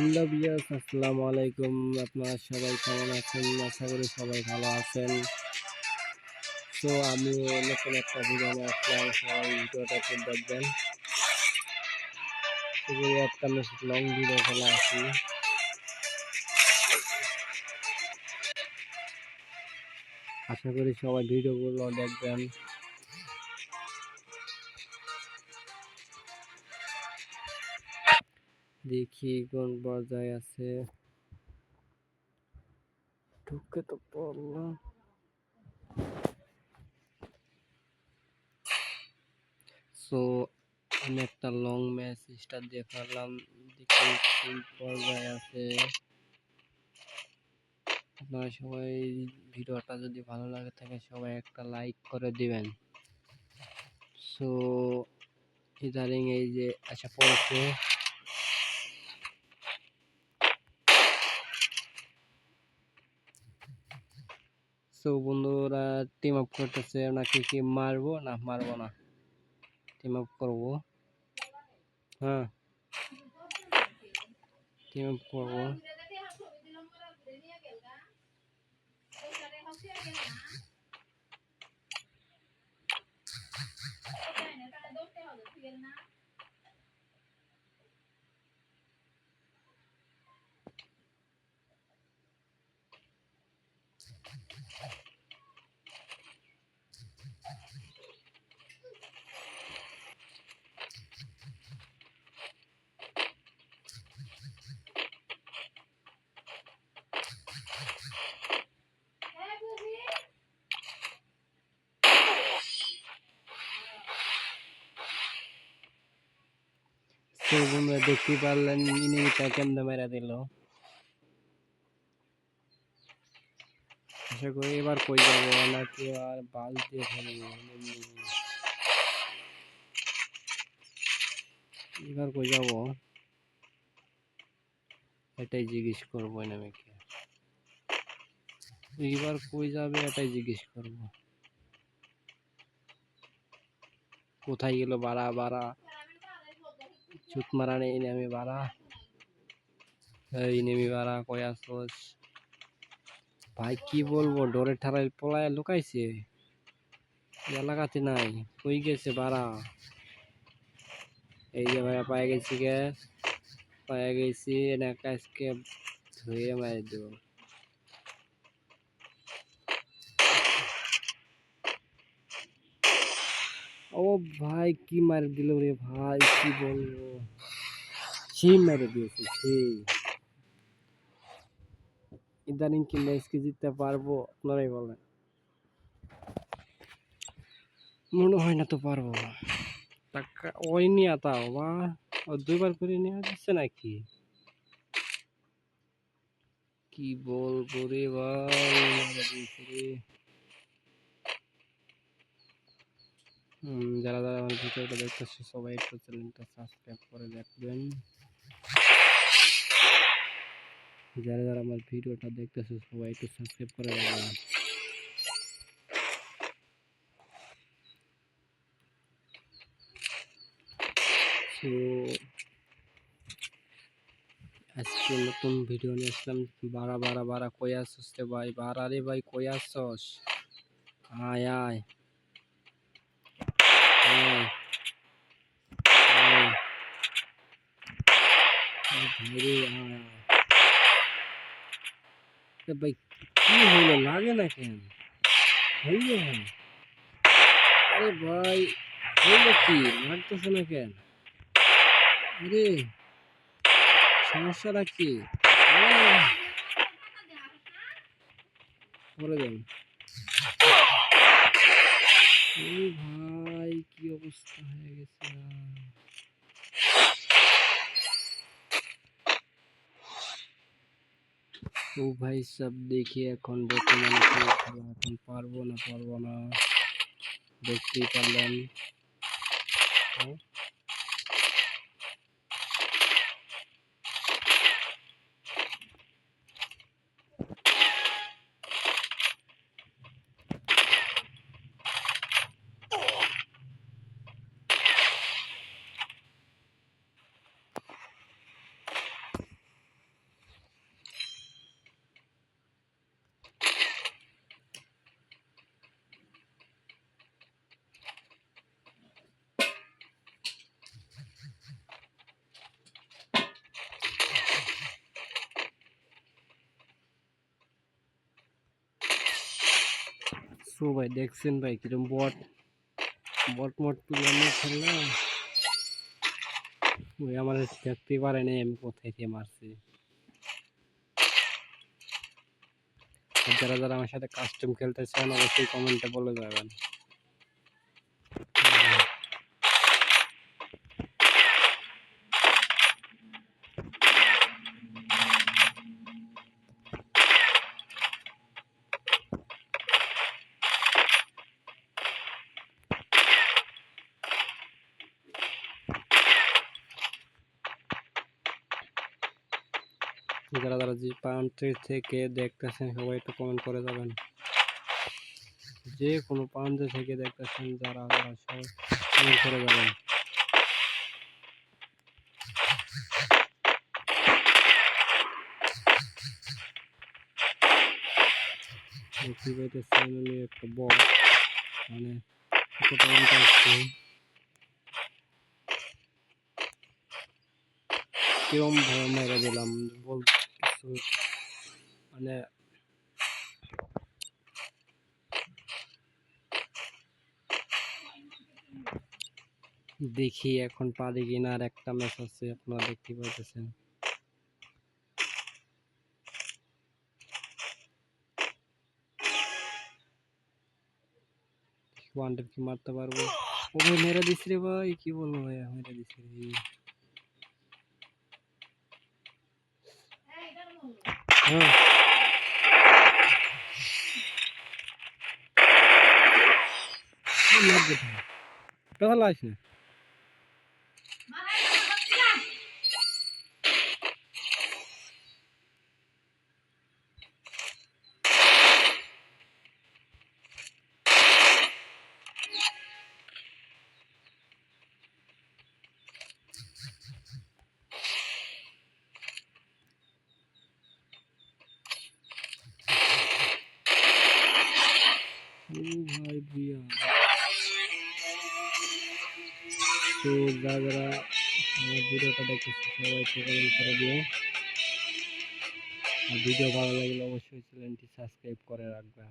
Hello বিয়াস আসসালামু আলাইকুম। আপনারা সবাই কেমন আছেন? আশা করি সবাই ভালো আছেন। তো আমি নতুন একটা নিয়ে আসলাম সবাই ভিডিওটা একটু দেখবেন। একটা লং ভিডিও ফেলে আসি। আশা করি সবাই ভিডিওগুলো দেখবেন। দেখি কোন পর্যায়ে আছে। ঢুকে তো পড়লাম। সো আমি একটা লং ম্যাচ স্টার্ট দিয়ে ফেললাম দেখি কোন পর্যায়ে আছে। আপনারা সবাই ভিডিওটা যদি ভালো লাগে থাকে, সবাই একটা লাইক করে দিবেন। সো ইদারিং এই যে আশা পড়েছে সো বন্ধুরা টিম আপ করতেছে নাকি কি মারবো? না মারবো না। টিম আপ করব। হ্যাঁ। টিম আপ করব। তো বন্ধুরা দেখতে পারলেন ইনিমিটা কেমনে মেরা দিল। আশা করি এবার কই যাব, নাকি আর বাল দিয়ে এবার কই যাব? এটাই জিজ্ঞেস করব এনামিকে। এবার কই যাবে এটাই জিজ্ঞেস করব। কোথায় গেল বাড়া বাড়া? নেমে বাড়া এই নেমে বাড়া কই আসোস? ভাই, কি বলব, ডরে ঠারাই পলায় লুকাইছে। এলাকাতে নাই, কই গেছে বাড়া এই যে ভাইয়া পায়ে গেছি গে, পায়ে গেছি না কাজকে ধুয়ে মারি দেব। ও ভাই, কি মারি দিল রে ভাই, কি বলব? সেই মেরে দিয়েছে সেই ইদানিং কি ম্যাচকে জিততে পারব, আপনারাই বলেন। মনে হয় না তো পারব টাকা, ওই নিয়ে তাও বা ও দুইবার করে নিয়ে যাচ্ছে নাকি? কি বলব রে ভাই মেরে দিয়েছে রে হুম, যারা যারা আমার ভিডিওটা দেখতেছে, সবাই একটু চ্যানেলটা সাবস্ক্রাইব করে দেখবেন যারা যারা আমার ভিডিওটা দেখতেছে, সবাই একটু সাবস্ক্রাইব করে রাখবেন। তো, আজকে নতুন ভিডিও নিয়ে আসলাম। বারা বারা বারা, কই আসছস ভাই? বারা রে ভাই, কই আসছস আয় আয় আয় আয় আয় ভাই, কি হইল? লাগে না কেন? হইল আরে ভাই, হইল কি? লাগতেছে না কেন? আরে, সমস্যাটা কি! পরে যান ভাই, কি অবস্থা হয়ে গেছে? ও ভাই সব দেখি এখন বর্তমানে কি খেলা এখন পারব না পারব না দেখতেই পারলেন সো ভাই, দেখছেন ভাই কিরম বট। বট মট তুলে আমি খেললাম। ওই আমার দেখতে পারে নাই, আমি কোথায় থেকে মারছি। যারা যারা আমার সাথে কাস্টম খেলতে চান, অবশ্যই কমেন্টে বলে যাবেন। যারা যারা যে প্রান্তের থেকে দেখতেছেন, সবাই একটু কমেন্ট করে যাবেন। যে কোনো প্রান্ত থেকে দেখতেছেন, যারা যারা, সবাই কমেন্ট করে যাবেন। দেখতে পাইতেছেন উনি একটা বল মানে কতটা ইন্টারেস্টিং কিরম ভাবে মেরে দিলাম? বল কিছু। মানে দেখি এখন পারি কিনা আর একটা ম্যাচ আছে, আপনারা দেখতে পাইতেছেন। ওয়ানডার কি মারতে পারব? ও ভাই মেরে দিস রে ভাই, কি বলব ভাই মেরে দিস রে। হ্যাঁ কোথায় ভাই তো যারা আমার ভিডিওটা কমেন্ট করে দিও ভিডিও ভালো লাগলে অবশ্যই চ্যানেলটি সাবস্ক্রাইব করে রাখবে।